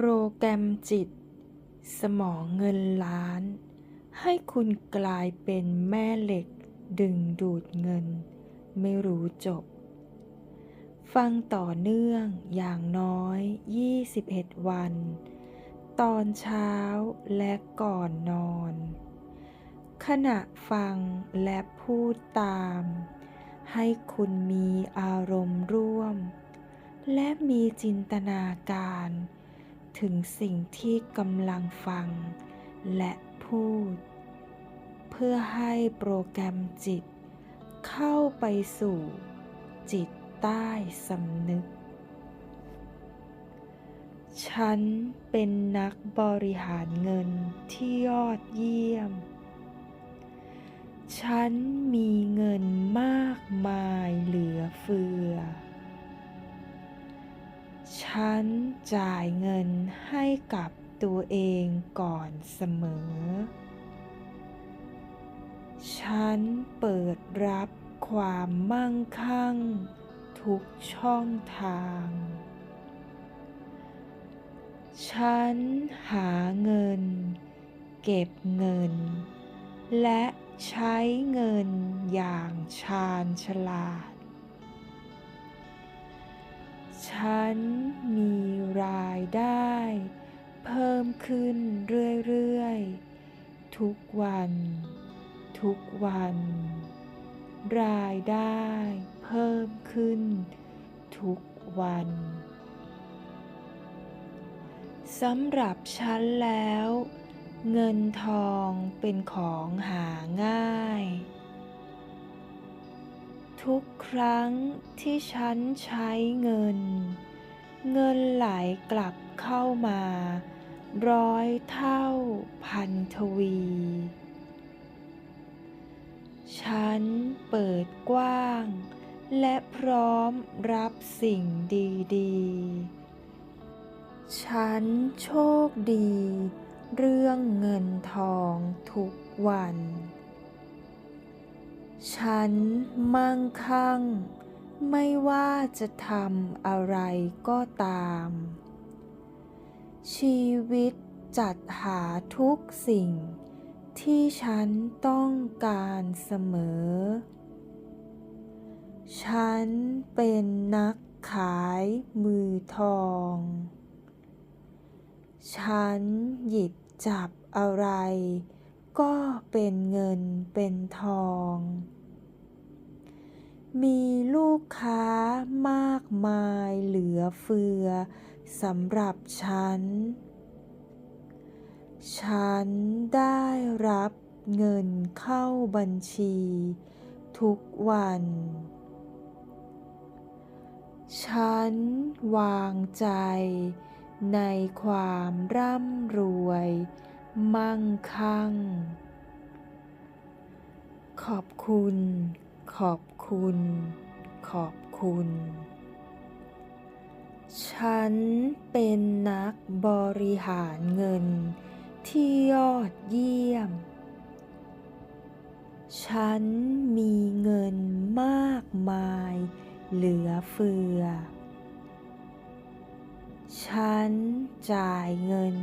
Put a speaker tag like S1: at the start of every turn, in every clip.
S1: โปรแกรมจิต สมองเงินล้าน ให้คุณกลายเป็นแม่เหล็ก ดึงดูดเงิน ไม่รู้จบ ฟังต่อเนื่องอย่างน้อย 21 วัน ตอนเช้าและก่อนนอน ขณะฟังและพูดตาม ให้คุณมีอารมณ์ร่วม และมีจินตนาการ ถึงสิ่งที่กำลังฟัง และพูด เพื่อให้โปรแกรมจิต เข้าไปสู่ จิตใต้สำนึก ฉันเป็นนักบริหารเงินที่ยอดเยี่ยม ฉันมีเงินมากมายเหลือเฟือ ฉันจ่ายเงินให้กับตัวเองก่อนเสมอ ฉันเปิดรับความมั่งคั่ง ทุกช่องทาง ฉันหาเงิน เก็บเงิน และใช้เงินอย่างชาญฉลาด ฉันมีรายได้ เพิ่มขึ้นเรื่อยๆ ทุกวัน ทุกวัน รายได้เพิ่มขึ้น ทุกวันสำหรับฉันแล้ว เงินทองเป็นของหาง่าย ทุกครั้งที่ฉันใช้เงิน เงินไหลกลับเข้ามา ร้อยเท่าพันทวี ฉันเปิดกว้าง และพร้อมรับสิ่งดีๆ ฉันโชคดี เรื่องเงินทองทุกวัน ฉันมั่งคั่ง ไม่ว่าจะทำอะไรก็ตาม ชีวิตจัดหาทุกสิ่ง ที่ฉันต้องการเสมอ ฉันเป็นนักขายมือทอง ฉันหยิบจับอะไร ก็เป็นเงินเป็นทอง มีลูกค้ามากมายเหลือเฟือสำหรับฉัน ฉันได้รับเงินเข้าบัญชี ทุกวัน ฉันวางใจในความร่ำรวย มั่งคั่ง ขอบคุณ ขอบคุณ ขอบคุณ ฉันเป็นนักบริหารเงินที่ยอดเยี่ยม ฉันมีเงินมากมายเหลือเฟือ ฉันจ่ายเงิน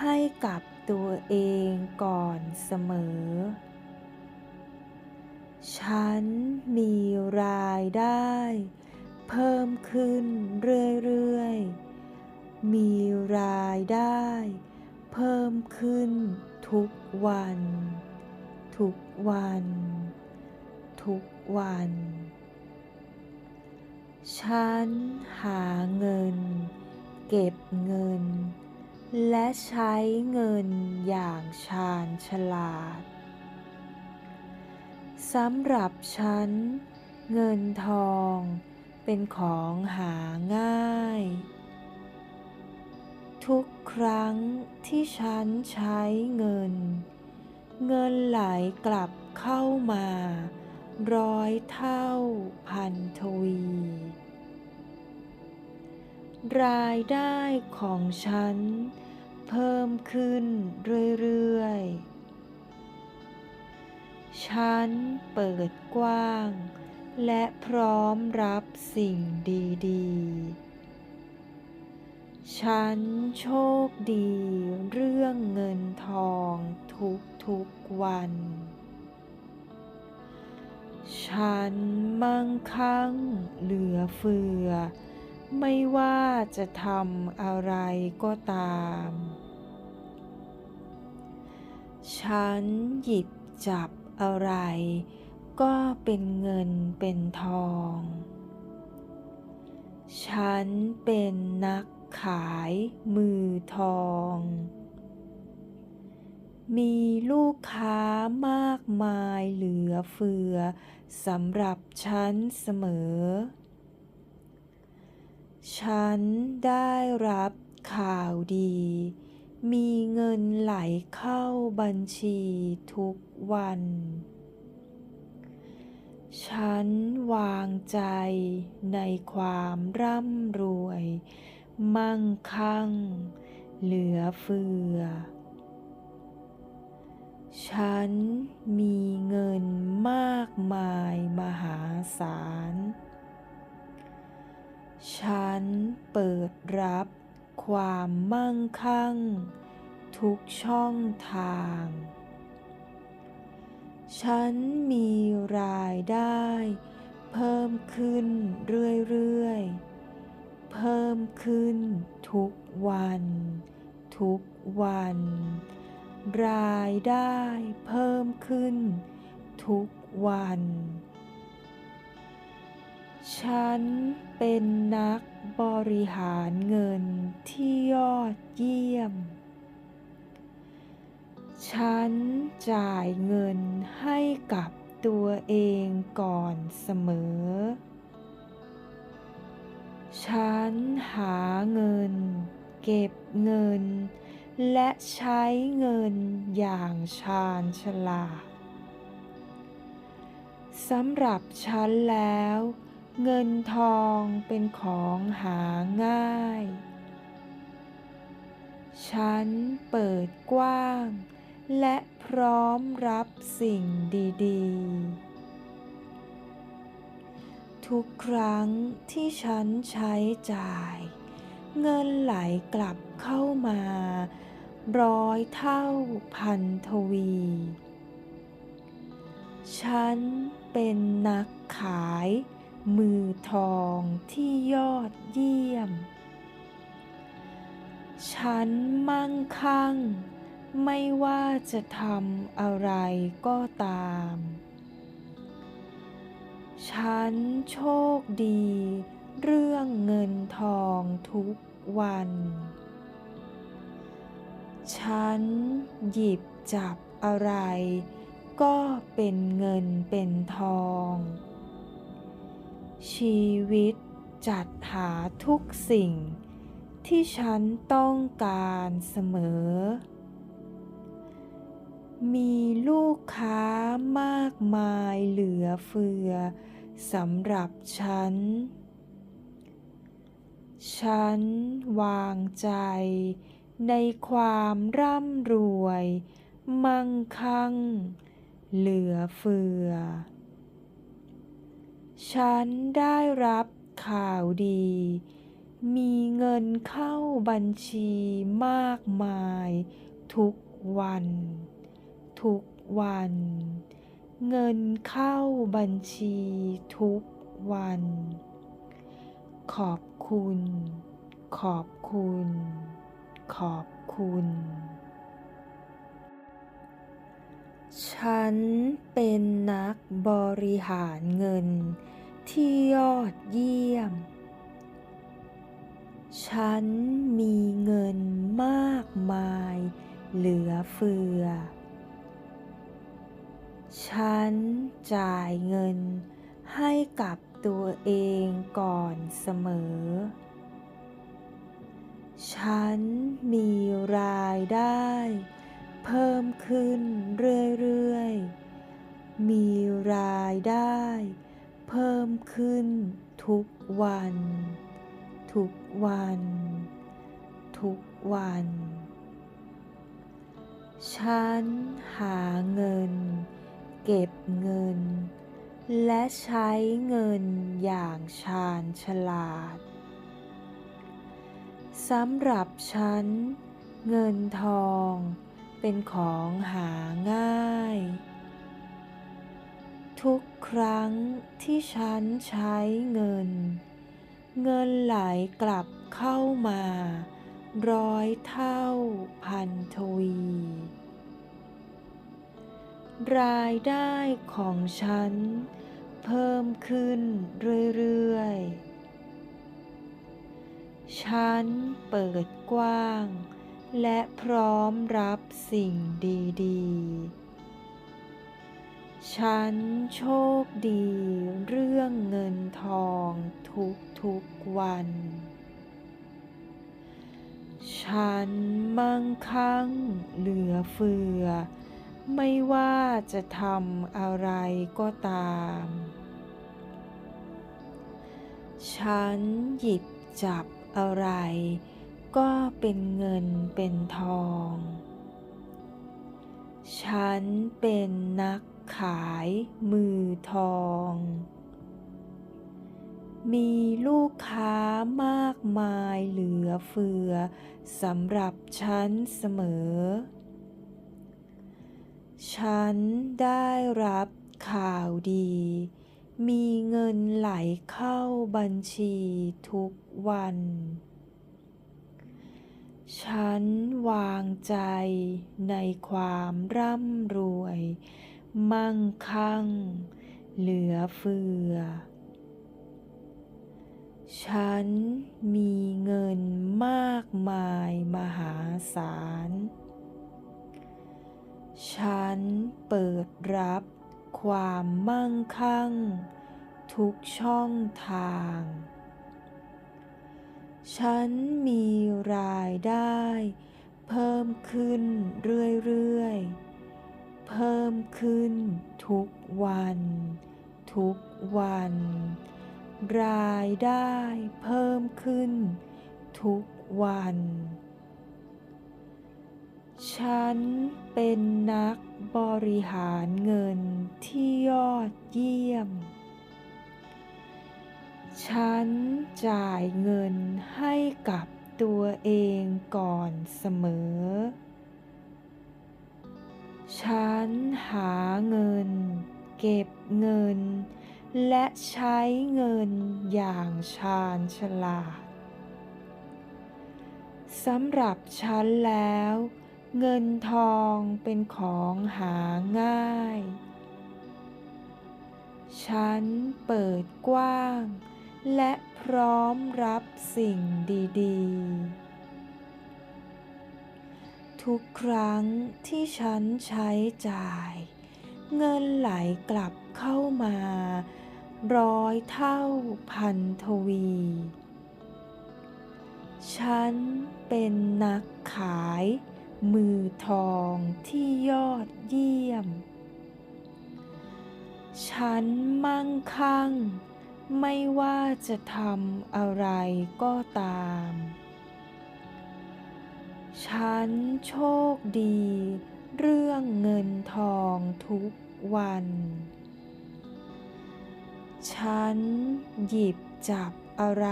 S1: ให้กับ ตัวเองก่อนเสมอ ฉันมีรายได้ เพิ่มขึ้นเรื่อยๆ มีรายได้ เพิ่มขึ้นทุกวัน ทุกวัน ทุกวัน ฉันหาเงิน เก็บเงิน และใช้เงินอย่างชาญฉลาด สำหรับฉัน เงินทองเป็นของหาง่าย ทุกครั้งที่ฉันใช้เงิน เงินไหลกลับเข้ามา ร้อยเท่าพันทวี รายได้ของฉัน เพิ่มขึ้นเรื่อยๆ ฉันเปิดกว้าง และพร้อมรับสิ่งดีๆ ฉันโชคดีเรื่องเงินทองทุกๆวันฉันมั่งคั่งเหลือเฟือ ไม่ว่าจะทำอะไรก็ตาม ฉันหยิบจับอะไร ก็เป็นเงินเป็นทอง ฉันเป็นนักขายมือทอง มีลูกค้ามากมายเหลือเฟือสำหรับฉันเสมอ ฉันได้รับข่าวดี มีเงินไหลเข้าบัญชีทุกวัน ฉันวางใจในความร่ำรวย มั่งคั่ง เหลือเฟือ ฉันมีเงินมากมายมหาศาล ฉันเปิดรับความมั่งคั่ง ทุกช่องทาง ฉันมีรายได้ เพิ่มขึ้นเรื่อยๆ เพิ่มขึ้นทุกวัน ทุกวัน รายได้เพิ่มขึ้นทุกวัน ฉันเป็นนักบริหารเงินที่ยอดเยี่ยม ฉันจ่ายเงินให้กับตัวเองก่อนเสมอ ฉันหาเงิน เก็บเงิน และใช้เงินอย่างชาญฉลาดสำหรับฉันแล้ว เงินทองเป็นของหาง่าย ฉันเปิดกว้าง และพร้อมรับสิ่งดีๆ ทุกครั้งที่ฉันใช้จ่าย เงินไหลกลับเข้ามา ร้อยเท่าพันทวี ฉันเป็นนักขาย มือทองที่ยอดเยี่ยม ฉันมั่งคั่ง ไม่ว่าจะทำอะไรก็ตาม ฉันโชคดี เรื่องเงินทองทุกวัน ฉันหยิบจับอะไร ก็เป็นเงินเป็นทอง ชีวิตจัดหาทุกสิ่ง ที่ฉันต้องการเสมอ มีลูกค้ามากมายเหลือเฟือสำหรับฉัน ฉันวางใจในความร่ำรวย มั่งคั่ง เหลือเฟือ ฉันได้รับข่าวดี มีเงินเข้าบัญชีมากมาย ทุกวัน ทุกวัน เงินเข้าบัญชีทุกวัน ขอบคุณ ขอบคุณ ขอบคุณ ฉันเป็นนักบริหารเงินที่ยอดเยี่ยม ฉันมีเงินมากมายเหลือเฟือ ฉันจ่ายเงินให้กับตัวเองก่อนเสมอ ฉันมีรายได้ เพิ่มขึ้นเรื่อยๆ มีรายได้ เพิ่มขึ้นทุกวัน ทุกวัน ทุกวัน ฉันหาเงิน เก็บเงิน และใช้เงินอย่างชาญฉลาดสสำหรับฉัน เงินทอง เป็นของหาง่าย ทุกครั้งที่ฉันใช้เงิน เงินไหลกลับเข้ามา ร้อยเท่าพันทวี รายได้ของฉันเพิ่มขึ้นเรื่อยๆ ฉันเปิดกว้าง และพร้อมรับสิ่งดีๆ ฉันโชคดีเรื่องเงินทองทุกๆวัน ฉันมั่งคั่งเหลือเฟือ ไม่ว่าจะทำอะไรก็ตาม ฉันหยิบจับอะไร ก็เป็นเงินเป็นทอง ฉันเป็นนักขายมือทอง มีลูกค้ามากมายเหลือเฟือสำหรับฉันเสมอ ฉันได้รับข่าวดี มีเงินไหลเข้าบัญชีทุกวัน ฉันวางใจในความร่ำรวย มั่งคั่ง เหลือเฟือ ฉันมีเงินมากมายมหาศาล ฉันเปิดรับความมั่งคั่ง ทุกช่องทาง ฉันมีรายได้ เพิ่มขึ้นเรื่อยๆ เพิ่มขึ้นทุกวัน ทุกวัน รายได้เพิ่มขึ้นทุกวัน ฉันเป็นนักบริหารเงินที่ยอดเยี่ยม ฉันจ่ายเงินให้กับตัวเองก่อนเสมอ ฉันหาเงิน เก็บเงิน และใช้เงินอย่างชาญฉลาดสำหรับฉันแล้ว เงินทองเป็นของหาง่าย ฉันเปิดกว้าง และพร้อมรับสิ่งดีๆ ทุกครั้งที่ฉันใช้จ่าย เงินไหลกลับเข้ามา ร้อยเท่าพันทวี ฉันเป็นนักขายมือทองที่ยอดเยี่ยม ฉันมั่งคั่ง ไม่ว่าจะทำอะไรก็ตาม ฉันโชคดี เรื่องเงินทองทุกวัน ฉันหยิบจับอะไร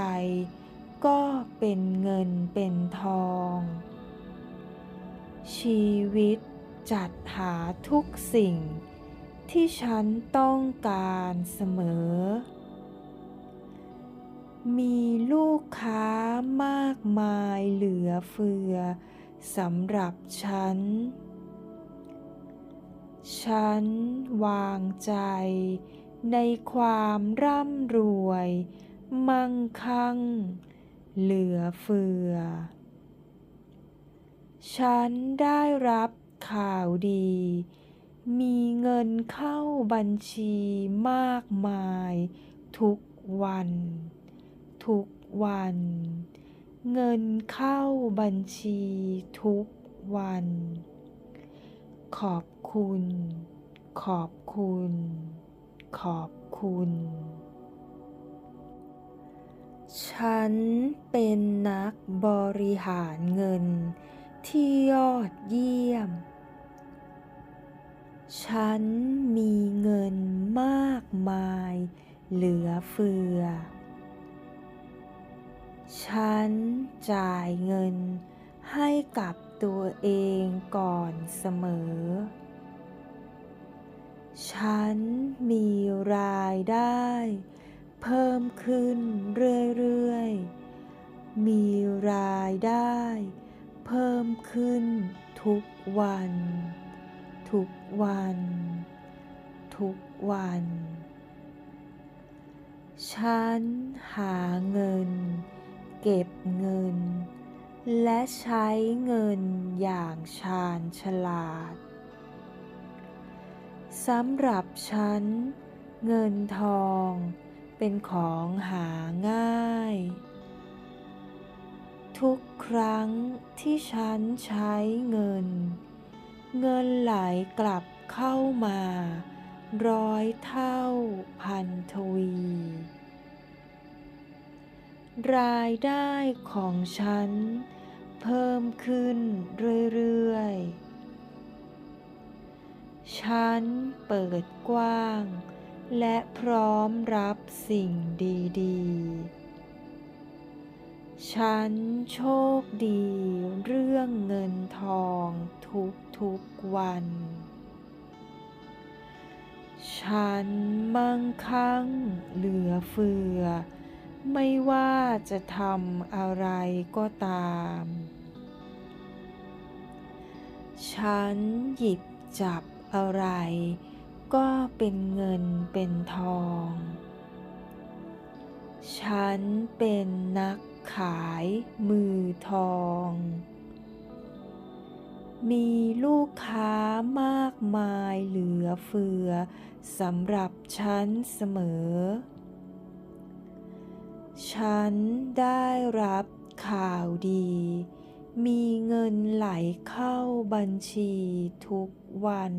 S1: ก็เป็นเงินเป็นทอง ชีวิตจัดหาทุกสิ่งที่ฉันต้องการเสมอ มีลูกค้ามากมายเหลือเฟือสำหรับฉัน ฉันวางใจในความร่ำรวย มั่งคั่ง เหลือเฟือ ฉันได้รับข่าวดี มีเงินเข้าบัญชีมากมายทุกวัน ทุกวัน เงินเข้าบัญชีทุกวัน ขอบคุณ ขอบคุณ ขอบคุณ ฉันเป็นนักบริหารเงินที่ยอดเยี่ยม ฉันมีเงินมากมายเหลือเฟือ ฉันจ่ายเงินให้กับตัวเองก่อนเสมอ ฉันมีรายได้ เพิ่มขึ้นเรื่อยๆ มีรายได้ เพิ่มขึ้นทุกวัน ทุกวัน ทุกวัน ฉันหาเงิน เก็บเงิน และใช้เงินอย่างชาญฉลาดสำหรับฉัน เงินทองเป็นของหาง่าย ทุกครั้งที่ฉันใช้เงิน เงินไหลกลับเข้ามา ร้อยเท่าพันทวี รายได้ของฉัน เพิ่มขึ้นเรื่อยๆ ฉันเปิดกว้าง และพร้อมรับสิ่งดีๆ ฉันโชคดีเรื่องเงินทองทุกๆวัน ฉันมั่งคั่งเหลือเฟือ ไม่ว่าจะทำอะไรก็ตาม ฉันหยิบจับอะไรก็เป็นเงินเป็นทอง ฉันเป็นนักขายมือทอง มีลูกค้ามากมายเหลือเฟือสำหรับฉันเสมอ ฉันได้รับข่าวดี มีเงินไหลเข้าบัญชีทุกวัน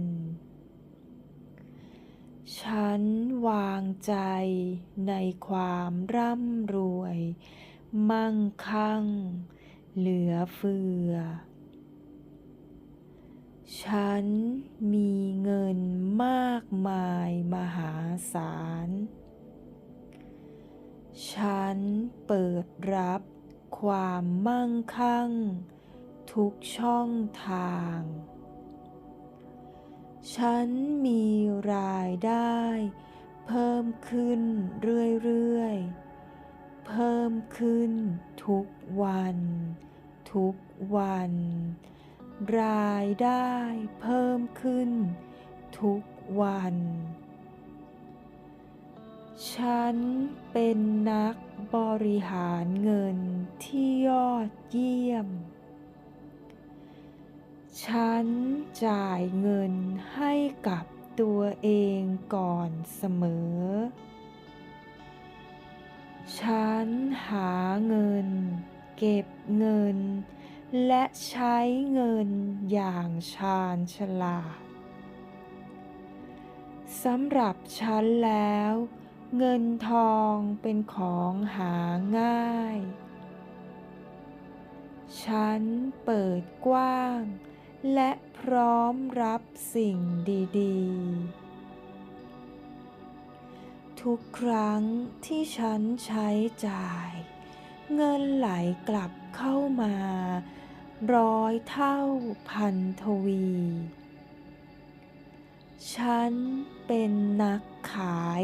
S1: ฉันวางใจในความร่ำรวย มั่งคั่ง เหลือเฟือ ฉันมีเงินมากมายมหาศาล ฉันเปิดรับความมั่งคั่ง ทุกช่องทาง ฉันมีรายได้ เพิ่มขึ้นเรื่อยๆ เพิ่มขึ้นทุกวัน ทุกวัน รายได้เพิ่มขึ้นทุกวัน ฉันเป็นนักบริหารเงินที่ยอดเยี่ยม ฉันจ่ายเงินให้กับตัวเองก่อนเสมอ ฉันหาเงิน เก็บเงิน และใช้เงินอย่างชาญฉลาดสำหรับฉันแล้ว เงินทองเป็นของหาง่าย ฉันเปิดกว้าง และพร้อมรับสิ่งดีๆ ทุกครั้งที่ฉันใช้จ่าย เงินไหลกลับเข้ามา ร้อยเท่าพันทวี ฉันเป็นนักขาย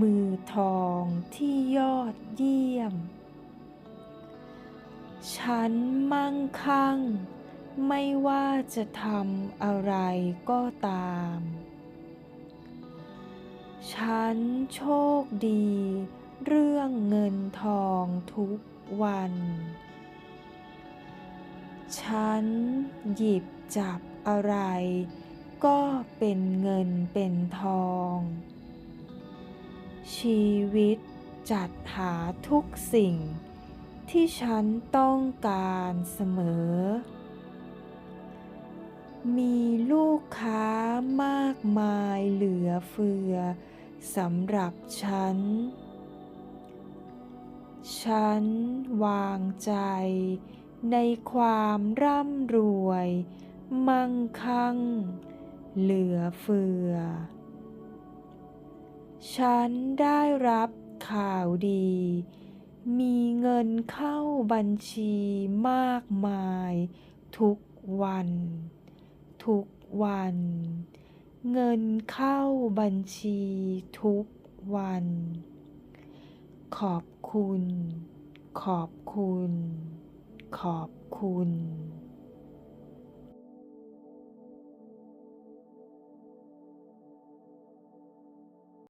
S1: มือทองที่ยอดเยี่ยม ฉันมั่งคั่ง ไม่ว่าจะทำอะไรก็ตาม ฉันโชคดี เรื่องเงินทองทุกวัน ฉันหยิบจับอะไรก็เป็นเงินเป็นทอง ชีวิตจัดหาทุกสิ่ง ที่ฉันต้องการเสมอ มีลูกค้ามากมายเหลือเฟือสำหรับฉัน ฉันวางใจในความร่ำรวย มั่งคั่ง เหลือเฟือ ฉันได้รับข่าวดี มีเงินเข้าบัญชีมากมาย ทุกวัน ทุกวัน เงินเข้าบัญชีทุกวัน ขอบคุณ ขอบคุณ ขอบคุณ